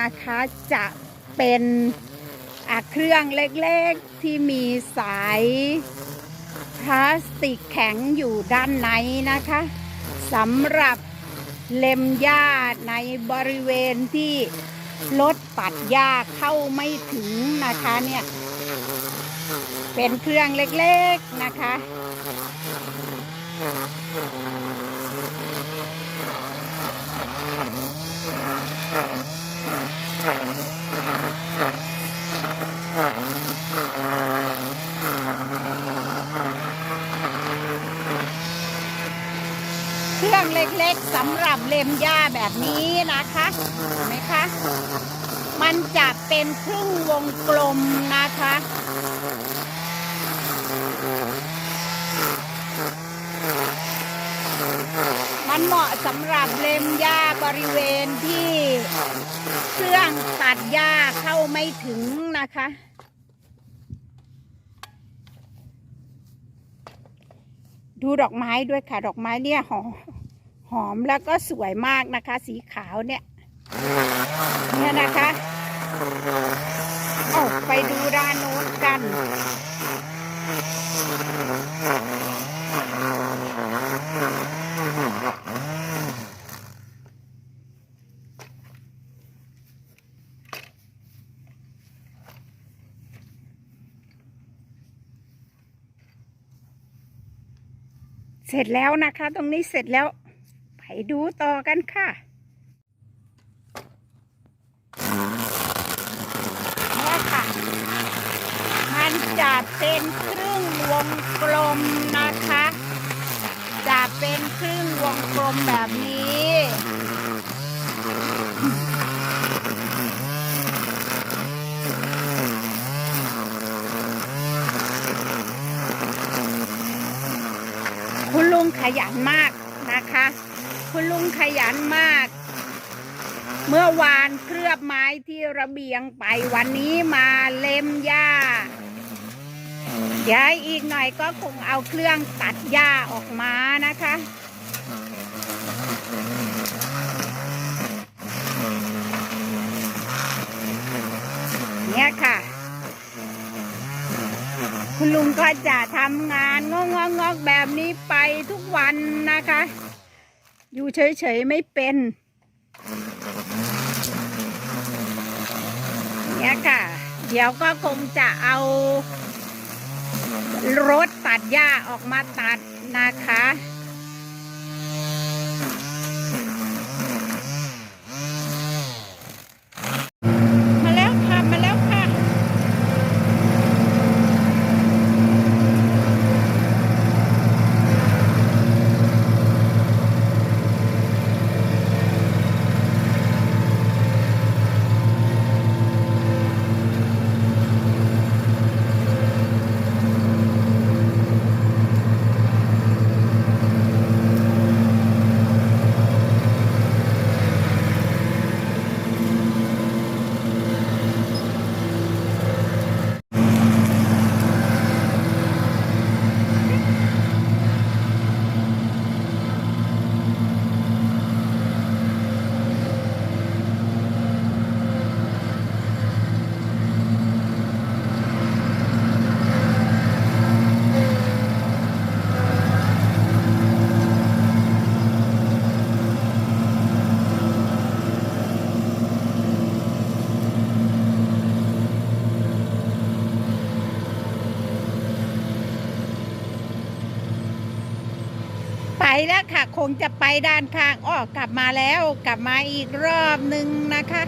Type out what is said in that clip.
นะคะจะเป็นเครื่องเล็กๆที่มีสายพลาสติกแข็งอยู่ด้านในนะคะสำหรับเล็มหญ้าในบริเวณที่รถตัดหญ้าเข้าไม่ถึงนะคะเนี่ย เป็นเครื่องเล็กๆนะคะ เครื่องเล็กๆสำหรับเล็มหญ้าแบบนี้นะคะเห็นไหมคะ มันจะเป็นครึ่งวงกลมนะคะ มันเหมาะสำหรับเล็มหญ้าบริเวณที่เครื่องตัดหญ้าเข้าไม่ถึงนะคะ ดูดอกไม้ด้วยค่ะ ดอกไม้เนี่ยหอมหอมแล้วก็สวยมากนะคะ สีขาวเนี่ยเนี่ยนะคะเอาไปดูด้านโน้นกัน เสร็จแล้วนะคะ ตรงนี้เสร็จแล้ว ไปดูต่อกันค่ะนี่ค่ะ มันจะเป็นครึ่งวงกลมนะคะ จะเป็นครึ่งวงกลมแบบนี้ ลุงขยันมากนะคะ คุณลุงขยันมาก เมื่อวานเคลือบไม้ที่ระเบียงไปวันนี้มาเล็มหญ้าเดี๋ยวอีกหน่อยก็คงเอาเครื่องตัดหญ้าออกมานะคะ เนี่ยค่ะ คุณลุงก็จะทำงานงอกงอกงอกแบบนี้ไปทุกวันนะคะ อยู่เฉยๆไม่เป็นเนี่ยค่ะ เดี๋ยวก็คงจะเอารถตัดหญ้าออกมาตัดนะคะ แล้วค่ะ คงจะไปด้านข้างอ้อกลับมาแล้ว กลับมาอีกรอบหนึ่งนะคะ